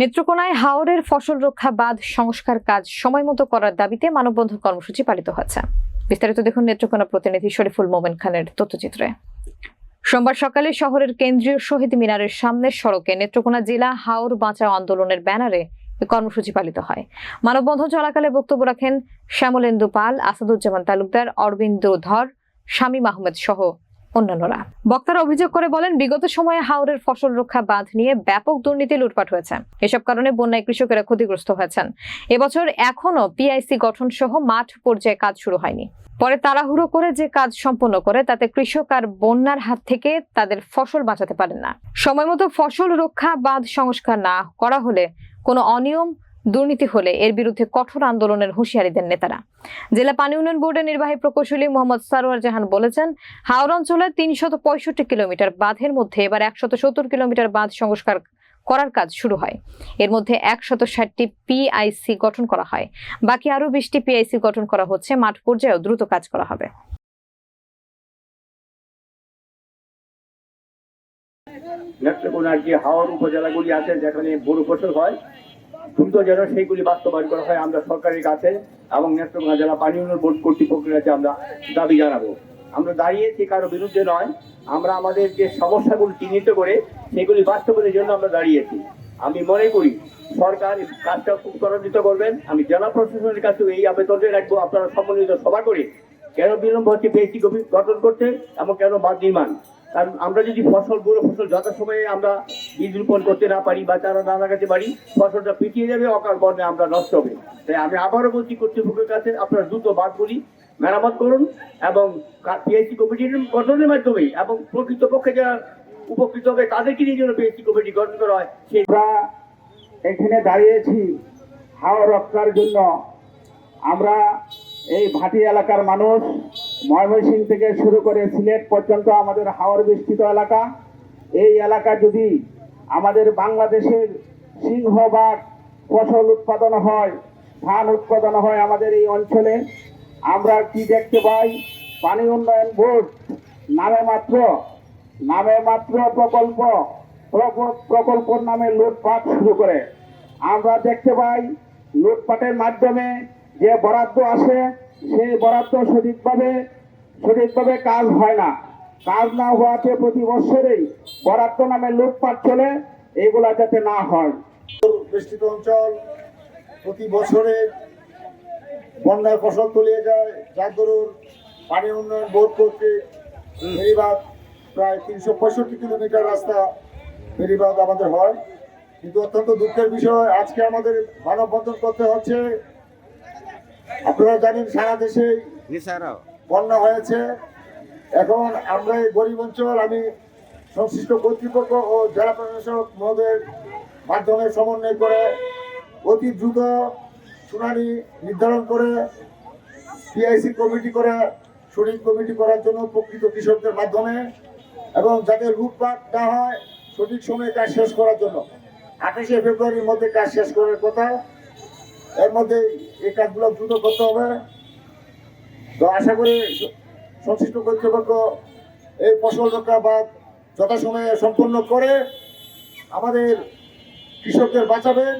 নেত্রকোনায় হাওরের ফসল রক্ষা বাঁধ সংস্কার কাজ সময়মতো করার দাবিতে মানববন্ধন কর্মসূচি পালিত হচ্ছে। বিস্তারিত দেখুন নেত্রকোনা প্রতিনিধি শরীফুল মোমেন খানের তথ্যচিত্রে। সোমবার সকালে শহরের কেন্দ্রীয় শহীদ মিনারের সামনের সড়কে নেত্রকোনা জেলা হাওর বাঁচাও আন্দোলনের ব্যানারে কর্মসূচি পালিত হয়। মানববন্ধন চলাকালে বক্তব্য রাখেন শ্যামলেন্দু পাল, আসাদুজ্জামান তালুকদার, অরবিন্দ ধর, শামীম আহমেদ সহ অন্যান্যরা। বক্তারা অভিযোগ করে বলেন, বিগত সময়ে হাওরের ফসল রক্ষা বাঁধ নিয়ে ব্যাপক দুর্নীতি লুটপাট হয়েছে। এসব কারণে বন্যায় কৃষকেরা ক্ষতিগ্রস্ত হয়েছেন। এবছর এখনও পিআইসি গঠন সহ মাঠ পর্যায়ে কাজ শুরু হয়নি। পরে তাড়াহুড়ো করে যে কাজ সম্পন্ন করে, তাতে কৃষক আর বন্যার হাত থেকে তাদের ফসল বাঁচাতে পারেন না। সময়মতো ফসল রক্ষা বাঁধ সংস্কার না করা হলে কোনো অনিয়ম দুর্নীতি হলে এর বিরুদ্ধে কঠোর আন্দোলনের হুঁশিয়ারি দেন নেতারা। জেলা পানি উন্নয়ন বোর্ডের নির্বাহী প্রকৌশলী মোহাম্মদ সারোয়ার জাহান বলেছেন, হাওড় অঞ্চলে তিনশত পঁয়ষট্টি কিলোমিটার বাঁধের মধ্যে এবার একশত সত্তর কিলোমিটার বাঁধ সংস্কার করার কাজ শুরু হয়। এর মধ্যে একশত ষাটটি পিআইসি গঠন করা হয়। বাকি আরও বিশটি পিআইসি গঠন করা হচ্ছে। মাঠ পর্যায়েও দ্রুত কাজ করা হবে। নেত্রকোনার যে হাওর উপজেলাগুলি আছে, যেখানে বড় ফসল হয় দ্রুত যেন সেইগুলি বাস্তবায়ন করা হয় আমরা সরকারের কাছে এবং নেত্রকোনা জেলা পানি উন্নয়ন বোর্ড কর্তৃপক্ষের কাছে আমরা দাবি জানাব। আমরা দাঁড়িয়েছি কারও বিরুদ্ধে নয়, আমরা আমাদের যে সমস্যাগুলি চিহ্নিত করে সেগুলি বাস্তবায়নের জন্য আমরা দাঁড়িয়েছি। আমি মনে করি সরকার কাজটা খুব ত্বরান্বিত করবেন। আমি জেলা প্রশাসনের কাছে এই আবেদনটা রাখব। আপনারা সম্মিলিত সভা করে কেন বিলম্ব হচ্ছে পেয়েছি গঠন করতে এবং কেন বাদ নির্মাণ? কারণ আমরা যদি ফসল, বড় ফসল যথাসময়ে আমরা বীজ রোপণ করতে না পারি বা চারা না লাগাতে পারি, ফসলটা পিছিয়ে যাবে, অকাল বর্ণে আমরা নষ্ট হবে। তাই আমি আবারও বলছি, কর্তৃপক্ষের কাছে আপনারা দ্রুত বাদগুলি মেরামত করুন এবং পিএইচসি কমিটির গঠনের মাধ্যমে এবং প্রকৃতপক্ষে যারা উপকৃত হবে, তাদেরকে নিয়ে যেন পিএইচসি কমিটি গঠন করা হয় আমরা এখানে দাঁড়িয়েছি হাওয়া রক্ষার জন্য। আমরা এই ভাটি এলাকার মানুষ ময়মনসিং থেকে শুরু করে সিলেট পর্যন্ত আমাদের হাওর বিস্তৃত এলাকা। এই এলাকা যদি আমাদের বাংলাদেশের সিংহবাগ ফসল উৎপাদন হয়, ধান উৎপাদন হয় আমাদের এই অঞ্চলে। আমরা কি দেখতে পাই? পানি উন্নয়ন বোর্ড, নামে মাত্র নামে মাত্র প্রকল্প প্রক- প্রকল্পর নামে লুটপাট শুরু করে। আমরা দেখতে পাই, লুটপাটের মাধ্যমে যে বরাদ্দ আসে, সেই বরাদ্দ সঠিকভাবে সঠিকভাবে কাজ হয় না। কাজ না হওয়াতে প্রতি বছরেই বরাদ্দ নামে লুটপাট চলে এগুলা যাতে না হয়। বিস্তৃত অঞ্চল প্রতি বছরে বন্যায় ফসল তলিয়ে যায় যার দরুন পানি উন্নয়ন বোর্ড কর্তৃক ফেরিবাদ প্রায় তিনশো পঁয়ষট্টি কিলোমিটার রাস্তা ফেরিবাদ আমাদের হয়। কিন্তু অত্যন্ত দুঃখের বিষয় আজকে আমাদের মানববন্ধন করতে হচ্ছে। আপনারা জানেন সারা দেশে বন্যা হয়েছে। এখন আমরা এই গরিব অঞ্চল, আমি সংশ্লিষ্ট কর্তৃপক্ষ ও জেলা প্রশাসক মহোদয়ের মাধ্যমে সমন্বয় করে অতি দ্রুত শুনানি নির্ধারণ করে পিআইসি কমিটি করে, শুটিং কমিটি করার জন্য প্রকৃত কৃষকদের মাধ্যমে এবং যাতে লুটপাট না হয়, সঠিক সময়ে কাজ শেষ করার জন্য। আঠাশে ফেব্রুয়ারির মধ্যে কাজ শেষ করার কথা, এর মধ্যে এই কাজগুলো দ্রুত করতে হবে। তো আশা করি সংশ্লিষ্ট কর্তৃপক্ষ এই ফসল রক্ষা বাদ যথাসময়ে সম্পন্ন করে আমাদের কৃষকদের বাঁচাবেন।